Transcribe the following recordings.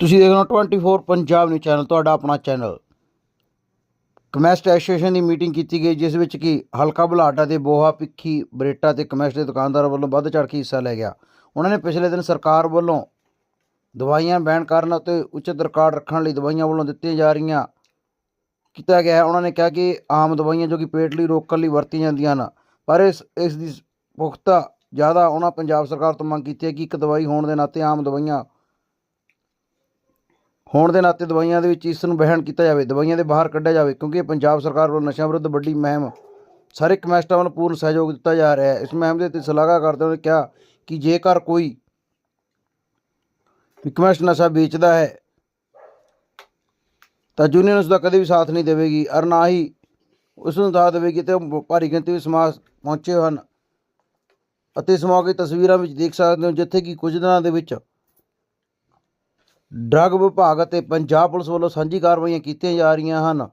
ਤੁਸੀਂ ਦੇਖ ਰਹੇ ਹੋ 24 ਪੰਜਾਬ ਨਿਊਜ਼ ਚੈਨਲ, ਤੁਹਾਡਾ ਆਪਣਾ ਚੈਨਲ। ਕਮੈਸਟ ਐਸੋਸੀਏਸ਼ਨ ਦੀ ਮੀਟਿੰਗ ਕੀਤੀ ਗਈ, ਜਿਸ ਵਿੱਚ ਕਿ ਹਲਕਾ ਬੁਲਾਡਾ ਦੇ ਬੋਹਾ ਪਿੱਖੀ ਬਰੇਟਾ ਤੇ ਕਮੈਸਟ ਦੇ ਦੁਕਾਨਦਾਰਾਂ ਵੱਲੋਂ ਵੱਧ ਚੜ੍ਹ ਕੇ ਹਿੱਸਾ ਲੈ ਗਿਆ। ਉਹਨਾਂ ਨੇ ਪਿਛਲੇ ਦਿਨ ਸਰਕਾਰ ਵੱਲੋਂ ਦਵਾਈਆਂ ਬੈਨ ਕਰਨ ਅਤੇ ਉਚਿਤ ਰਿਕਾਰਡ ਰੱਖਣ ਲਈ ਦਵਾਈਆਂ ਵੱਲੋਂ ਦਿੱਤੀਆਂ ਜਾ ਰਹੀਆਂ ਕੀਤਾ ਗਿਆ ਹੈ। ਉਹਨਾਂ ਨੇ ਕਿਹਾ ਕਿ ਆਮ ਦਵਾਈਆਂ ਜੋ ਕਿ ਪੇਟ ਲਈ ਰੋਕਣ ਲਈ ਵਰਤੀਆਂ ਜਾਂਦੀਆਂ ਹਨ, ਪਰ ਇਸ ਇਸ ਦੀ ਪੁਖਤਾ ਜ਼ਿਆਦਾ ਉਹਨਾਂ ਪੰਜਾਬ ਸਰਕਾਰ ਤੋਂ ਮੰਗ ਕੀਤੀ ਹੈ ਕਿ ਇੱਕ ਦਵਾਈ ਹੋਣ ਦੇ ਨਾਤੇ ਆਮ ਦਵਾਈਆਂ ਹੋਣ ਦੇ ਨਾਤੇ ਦਵਾਈਆਂ ਦੇ ਵਿੱਚ ਇਸ ਨੂੰ ਬਹਿਣ ਕੀਤਾ ਜਾਵੇ, ਦਵਾਈਆਂ ਦੇ ਬਾਹਰ ਕੱਢਿਆ ਜਾਵੇ, ਕਿਉਂਕਿ ਪੰਜਾਬ ਸਰਕਾਰ ਵੱਲੋਂ ਨਸ਼ਿਆਂ ਵਿਰੁੱਧ ਵੱਡੀ ਮਹਿਮ ਸਾਰੇ ਕਮੈਸਟਾਂ ਵੱਲੋਂ ਪੂਰਨ ਸਹਿਯੋਗ ਦਿੱਤਾ ਜਾ ਰਿਹਾ ਹੈ। ਇਸ ਮਹਿਮ ਦੇ ਤੇ ਸ਼ਲਾਘਾ ਕਰਦੇ ਹੋਏ ਕਿਹਾ ਕਿ ਜੇਕਰ ਕੋਈ ਕਮੈਸਟ ਨਸ਼ਾ ਵੇਚਦਾ ਹੈ, ਤਾਂ ਯੂਨੀਅਨ ਉਸ ਦਾ ਕਦੇ ਵੀ ਸਾਥ ਨਹੀਂ ਦੇਵੇਗੀ ਔਰ ਨਾ ਹੀ ਉਸ ਨੂੰ ਸਾਥ ਦੇਵੇਗੀ ਤੇ ਉਹ ਭਾਰੀ ਗਿਣਤੀ ਵਿੱਚ ਸਮਾਜ ਪਹੁੰਚੇ ਹਨ ਅਤੇ ਇਸ ਮੌਕੇ ਤਸਵੀਰਾਂ ਵਿੱਚ ਦੇਖ ਸਕਦੇ ਹੋ ਜਿੱਥੇ ਕਿ ਕੁਝ ਦਿਨਾਂ ਦੇ ਵਿੱਚ ਡਰੱਗ ਵਿਭਾਗ ਅਤੇ ਪੰਜਾਬ ਪੁਲਿਸ ਵੱਲੋਂ ਸਾਂਝੀ ਕਾਰਵਾਈਆਂ ਕੀਤੀਆਂ ਜਾ ਰਹੀਆਂ ਹਨ।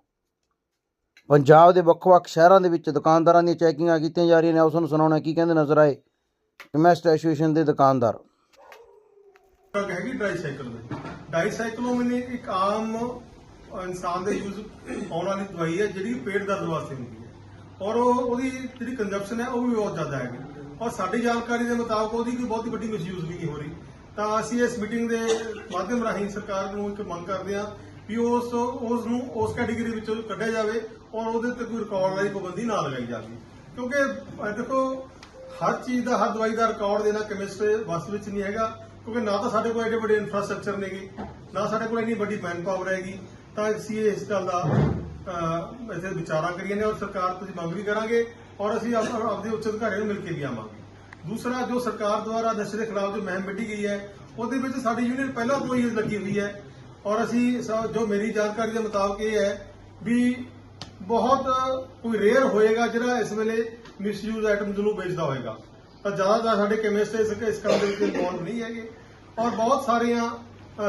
ਪੰਜਾਬ ਦੇ ਵੱਖ-ਵੱਖ ਸ਼ਹਿਰਾਂ ਦੇ ਵਿੱਚ ਦੁਕਾਨਦਾਰਾਂ ਦੀਆਂ ਚੈਕਿੰਗਾਂ ਕੀਤੀਆਂ ਜਾ ਰਹੀਆਂ ਨੇ। ਉਸ ਨੂੰ ਸੁਣਾਉਣਾ ਕੀ ਕਹਿੰਦੇ ਨਜ਼ਰ ਆਏ? ਕਮੈਸਟ ਐਸੋਸੀਏਸ਼ਨ ਦੇ ਦੁਕਾਨਦਾਰ। ਡਰੱਗ ਹੈਗੀ ਡਾਈਸਾਈਕਲ ਦੀ ਡਾਈਸਾਈਕਲੋਂ ਇੱਕ ਆਮ ਇਨਸਾਨ ਦੇ ਯੂਜ਼ ਆਉਣ ਵਾਲੀ ਦਵਾਈ ਹੈ, ਜਿਹੜੀ ਪੇਟ ਦਰਦ ਵਾਸਤੇ ਹੁੰਦੀ ਹੈ। ਔਰ ਉਹ, ਉਹਦੀ ਜਿਹੜੀ ਕੰਜ਼ੰਪਸ਼ਨ ਹੈ, ਉਹ ਵੀ ਬਹੁਤ ਜ਼ਿਆਦਾ ਹੈਗੀ। ਔਰ ਸਾਡੀ ਜਾਣਕਾਰੀ ਦੇ ਮੁਤਾਬਕ ਉਹਦੀ ਕੋਈ ਬਹੁਤੀ ਵੱਡੀ ਮਿਸਯੂਜ਼ ਵੀ ਨਹੀਂ ਹੋ ਰਹੀ। ਤਾਂ ਅਸੀਂ ਇਸ ਮੀਟਿੰਗ ਦੇ ਮਾਧਿਅਮ ਰਾਹੀਂ ਸਰਕਾਰ ਨੂੰ ਇੱਕ ਮੰਗ ਕਰਦੇ ਹਾਂ ਵੀ ਉਸ ਉਸ ਨੂੰ ਉਸ ਕੈਟਾਗਰੀ ਵਿੱਚੋਂ ਕੱਢਿਆ ਜਾਵੇ ਔਰ ਉਹਦੇ ਤੇ ਕੋਈ ਰਿਕਾਰਡ ਵਾਲੀ ਪਾਬੰਦੀ ਨਾ ਲਗਾਈ ਜਾਵੇ। ਕਿਉਂਕਿ ਦੇਖੋ ਹਰ ਚੀਜ਼ ਦਾ ਹਰ ਦਵਾਈ ਦਾ ਰਿਕਾਰਡ ਦੇਣਾ ਕੈਮਿਸਟ ਵਸ ਵਿੱਚ ਨਹੀਂ ਹੈਗਾ। ਕਿਉਂਕਿ ਨਾ ਤਾਂ ਸਾਡੇ ਕੋਲ ਐਡੇ ਵੱਡੇ ਇਨਫਰਾਸਟ੍ਰਕਚਰ ਨੇਗੇ ਨਾ ਸਾਡੇ ਕੋਲ ਇੰਨੀ ਵੱਡੀ ਮੈਨ ਪਾਵਰ ਹੈਗੀ। ਤਾਂ ਅਸੀਂ ਇਸ ਗੱਲ ਦਾ ਅਹ, ਇੱਥੇ ਵਿਚਾਰਾਂ ਕਰੀਏ ਨੇ ਔਰ ਸਰਕਾਰ ਤੋਂ ਮੰਗ ਵੀ ਕਰਾਂਗੇ ਔਰ ਅਸੀਂ ਆਪਦੇ ਉੱਚ ਅਧਿਕਾਰੀਆਂ ਨੂੰ ਮਿਲ ਕੇ ਵੀ ਆਵਾਂਗੇ। ਦੂਸਰਾ ਜੋ ਸਰਕਾਰ ਦੁਆਰਾ ਨਸ਼ੇ ਦੇ ਖਿਲਾਫ ਜੋ ਮੁਹਿੰਮ ਵਿੱਢੀ ਗਈ ਹੈ, ਉਹਦੇ ਵਿੱਚ ਸਾਡੀ ਯੂਨੀਅਨ ਪਹਿਲਾਂ ਤੋਂ ਹੀ ਲੱਗੀ ਹੋਈ ਹੈ। ਔਰ ਅਸੀਂ ਜੋ ਮੇਰੀ ਜਾਣਕਾਰੀ ਦੇ ਮੁਤਾਬਕ ਇਹ ਹੈ ਵੀ ਬਹੁਤ ਕੋਈ ਰੇਅਰ ਹੋਏਗਾ ਜਿਹੜਾ ਇਸ ਵੇਲੇ ਮਿਸਯੂਜ਼ ਆਈਟਮਸ ਨੂੰ ਵੇਚਦਾ ਹੋਏਗਾ। ਤਾਂ ਜ਼ਿਆਦਾਤਰ ਸਾਡੇ ਕੈਮਿਸਟ ਇਸ ਇਸ ਕੰਮ ਦੇ ਵਿੱਚ ਇਨਵੋਲਵ ਨਹੀਂ ਹੈਗੇ। ਔਰ ਬਹੁਤ ਸਾਰੀਆਂ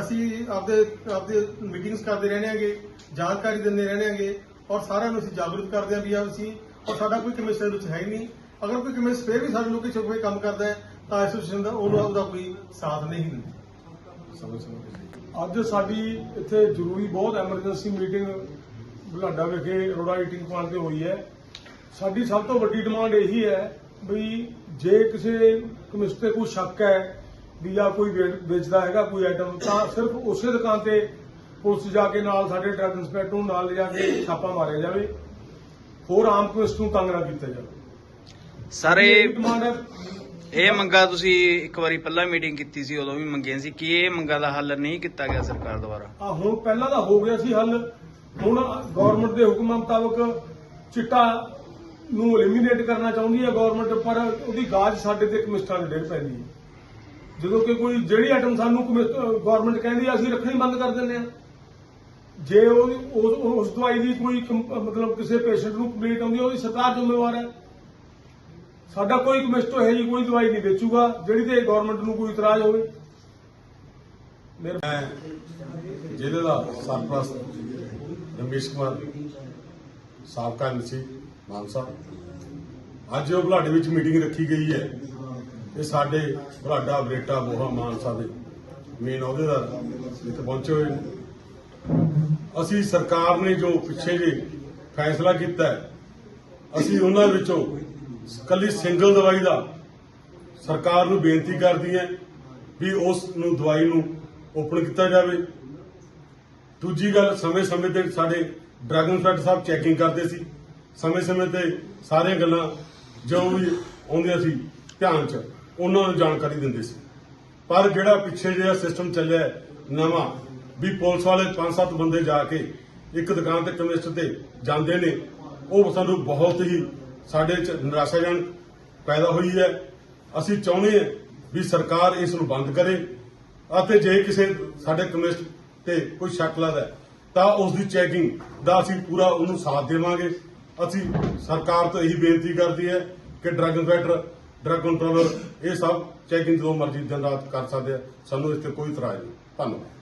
ਅਸੀਂ ਆਪਦੇ ਆਪਦੇ ਮੀਟਿੰਗਸ ਕਰਦੇ ਰਹਿੰਦੇ ਹਾਂਗੇ, ਜਾਣਕਾਰੀ ਦਿੰਦੇ ਰਹਿੰਦੇ ਹਾਂਗੇ। ਔਰ ਸਾਰਿਆਂ ਨੂੰ ਅਸੀਂ ਜਾਗਰੂਕ ਕਰਦੇ ਹਾਂ ਵੀ ਆ ਅਸੀਂ, ਔਰ ਸਾਡਾ ਕੋਈ ਕਮਿਸ਼ਨ ਦੇ ਵਿੱਚ ਹੈ ਹੀ ਨਹੀਂ। ਅਗਰ ਕੋਈ ਕਮਿਸ਼ਨ ਫੇਰ ਵੀ ਸਾਡੇ ਲੋਕੀ ਕੋਈ ਕੰਮ ਕਰਦਾ ਹੈ ਤਾਂ ਐਸੋਸੀਏਸ਼ਨ ਦਾ ਉਹਨੂੰ ਉਹਦਾ ਕੋਈ ਸਾਥ ਨਹੀਂ ਦਿੰਦੀ। ਸਮਝ ਸਮਝ ਅੱਜ ਸਾਡੀ ਇੱਥੇ ਜ਼ਰੂਰੀ ਬਹੁਤ ਐਮਰਜੈਂਸੀ ਮੀਟਿੰਗ ਬੁਲਾਡਾ ਵਿਖੇ ਰੋੜਾ ਈਟਿੰਗ ਪੁਆਇੰਟ ਤੇ ਹੋਈ ਹੈ। ਸਾਡੀ ਸਭ ਤੋਂ ਵੱਡੀ ਡਿਮਾਂਡ ਇਹੀ ਹੈ ਵੀ ਜੇ ਕਿਸੇ ਕਮਿਸ਼ਨ ਤੇ ਕੋਈ ਸ਼ੱਕ ਹੈ ਵੀ ਜਾਂ ਕੋਈ ਵੇਚਦਾ ਹੈਗਾ ਕੋਈ ਆਈਟਮ ਤਾਂ ਸਿਰਫ ਉਸੇ ਦੁਕਾਨ ਤੇ ਪੁਲਿਸ ਜਾ ਕੇ ਨਾਲ ਸਾਡੇ ਡਰੱਗ ਇੰਸਪੈਕਟਰ ਨੂੰ ਨਾਲ ਲਿਜਾ ਕੇ ਛਾਪਾ ਮਾਰਿਆ ਜਾਵੇ। ਹੋਰ ਆਮ ਕਮਿਸ਼ਨ ਨੂੰ ਤੰਗ ਨਾ ਕੀਤਾ ਜਾਵੇ। ਸਾਰੇ ਇਹ ਮੰਗਾ ਤੁਸੀਂ ਇੱਕ ਵਾਰੀ ਪਹਿਲਾਂ ਮੀਟਿੰਗ ਕੀਤੀ ਸੀ ਉਦੋਂ ਵੀ ਮੰਗੀਆਂ ਸੀ ਕਿ ਇਹ ਮੰਗਾ ਦਾ ਹੱਲ ਨਹੀਂ ਕੀਤਾ ਗਿਆ ਸਰਕਾਰ ਦੁਆਰਾ? ਆ ਹੁਣ ਪਹਿਲਾਂ ਤਾਂ ਹੋ ਗਿਆ ਸੀ ਹੱਲ। ਹੁਣ ਗਵਰਨਮੈਂਟ ਦੇ ਹੁਕਮਾਂ ਮੁਤਾਬਕ ਚਿੱਟਾ ਨੂੰ ਐਲੀਮੀਨੇਟ ਕਰਨਾ ਚਾਹੁੰਦੀ ਹੈ ਗਵਰਨਮੈਂਟ ਪਰ ਉਹਦੀ ਗਾਜ ਸਾਡੇ ਤੇ ਕਮਿਸਟਰਾਂ ਦੇ ਡੇਢ ਪੈਂਦੀ ਹੈ। ਜਦੋਂ ਕਿ ਕੋਈ ਜਿਹੜੀ ਆਈਟਮ ਸਾਨੂੰ ਗਵਰਨਮੈਂਟ ਕਹਿੰਦੀ ਆ ਅਸੀਂ ਰੱਖਣੀ ਬੰਦ ਕਰ ਦਿੰਦੇ ਆ ਜੇ ਉਹ ਉਸ ਦਵਾਈ ਦੀ ਕੋਈ ਮਤਲਬ ਕਿਸੇ ਪੇਸ਼ੈਂਟ ਨੂੰ ਕੰਪਲੀਟ ਆਉਂਦੀ ਉਹਦੀ ਸਰਕਾਰ ਜ਼ਿੰਮੇਵਾਰ ਹੈ। ਸਾਡਾ ਕੋਈ ਕਮਿਸਟਰ ਹੈ ਜੀ ਕੋਈ ਦਵਾਈ ਨਹੀਂ ਵੇਚੂਗਾ, ਜਿਹੜੀ ਤੇ ਗਵਰਨਮੈਂਟ ਨੂੰ ਕੋਈ ਇਤਰਾਜ਼ ਹੋਵੇ। ਮੈਂ ਜ਼ਿਲ੍ਹੇ ਦਾ ਸਰਪ੍ਰਸਤ ਰਮੇਸ਼ ਕੁਮਾਰ, ਸਾਬਕਾ ਐਮਸੀ ਮਾਨਸਾ ਅੱਜ ਉਹ ਬੁਲਾਡੇ ਵਿੱਚ ਮੀਟਿੰਗ ਰੱਖੀ ਗਈ ਹੈ। ਇਹ ਸਾਡੇ ਬੁਲਾਡਾ ਬਰੇਟਾ ਮੋਹਾ ਮਾਨਸਾ ਦੇ ਮੇਨ ਅਹੁਦੇਦਾਰ ਇੱਥੇ ਪਹੁੰਚੇ ਹੋਏ ਨੇ। ਅਸੀਂ ਸਰਕਾਰ ਨੇ ਜੋ ਪਿੱਛੇ ਜੇ ਫੈਸਲਾ ਕੀਤਾ ਅਸੀਂ ਉਹਨਾਂ ਵਿੱਚੋਂ ਕੱਲੀ ਸਿੰਗਲ ਦਵਾਈ ਦਾ ਸਰਕਾਰ ਨੂੰ ਬੇਨਤੀ ਕਰਦੀ ਹੈ ਵੀ ਉਸ ਨੂੰ ਦਵਾਈ ਨੂੰ ਓਪਨ ਕੀਤਾ ਜਾਵੇ। ਦੂਜੀ ਗੱਲ, ਸਮੇਂ-ਸਮੇਂ ਤੇ ਸਾਡੇ ਡਰੱਗ ਇੰਸਪੈਕਟਰ ਸਾਹਿਬ ਚੈਕਿੰਗ ਕਰਦੇ ਸੀ। ਸਮੇਂ-ਸਮੇਂ ਤੇ ਸਾਰੀਆਂ ਗੱਲਾਂ ਜੋ ਵੀ ਆਉਂਦੀਆਂ ਸੀ ਧਿਆਨ 'ਚ, ਉਹਨਾਂ ਨੂੰ ਜਾਣਕਾਰੀ ਦਿੰਦੇ ਸੀ। ਪਰ ਜਿਹੜਾ ਪਿੱਛੇ ਜਿਹੜਾ ਸਿਸਟਮ ਚੱਲਿਆ ਨਵਾਂ, ਵੀ ਪੁਲਿਸ ਵਾਲੇ 5-7 ਬੰਦੇ ਜਾ ਕੇ ਇੱਕ ਦੁਕਾਨ ਤੇ ਕਮਿਸਟਰ ਤੇ ਜਾਂਦੇ ਨੇ, ਉਹ ਸਾਨੂੰ ਬਹੁਤ ਹੀ ਸਾਡੇ 'ਚ ਨਿਰਾਸ਼ਾਜਨ ਪੈਦਾ ਹੋਈ ਹੈ। ਅਸੀਂ ਚਾਹੁੰਦੇ ਹਾਂ ਵੀ ਸਰਕਾਰ ਇਸ ਨੂੰ ਬੰਦ ਕਰੇ ਅਤੇ ਜੇ ਕਿਸੇ ਸਾਡੇ ਕਮਿਸਟ ਤੇ ਕੋਈ ਸ਼ੱਕ ਲੱਗਦਾ ਤਾਂ ਉਸ ਦੀ ਚੈਕਿੰਗ ਦਾ ਅਸੀਂ ਪੂਰਾ ਉਹਨੂੰ ਸਾਥ ਦੇਵਾਂਗੇ। ਅਸੀਂ ਸਰਕਾਰ ਤੋਂ ਇਹੀ ਬੇਨਤੀ ਕਰਦੀ ਹੈ ਕਿ ਡਰੱਗ ਇੰਸਪੈਕਟਰ ਡਰੱਗ ਕੰਟਰੋਲਰ ਇਹ ਸਭ ਚੈਕਿੰਗ ਜਦੋਂ ਮਰਜ਼ੀ ਦਿਨ ਰਾਤ ਕਰ ਸਕਦੇ ਆ। ਸਾਨੂੰ ਇਸ ਤੇ ਕੋਈ ਇਤਰਾਜ਼ ਨਹੀਂ। ਧੰਨਵਾਦ।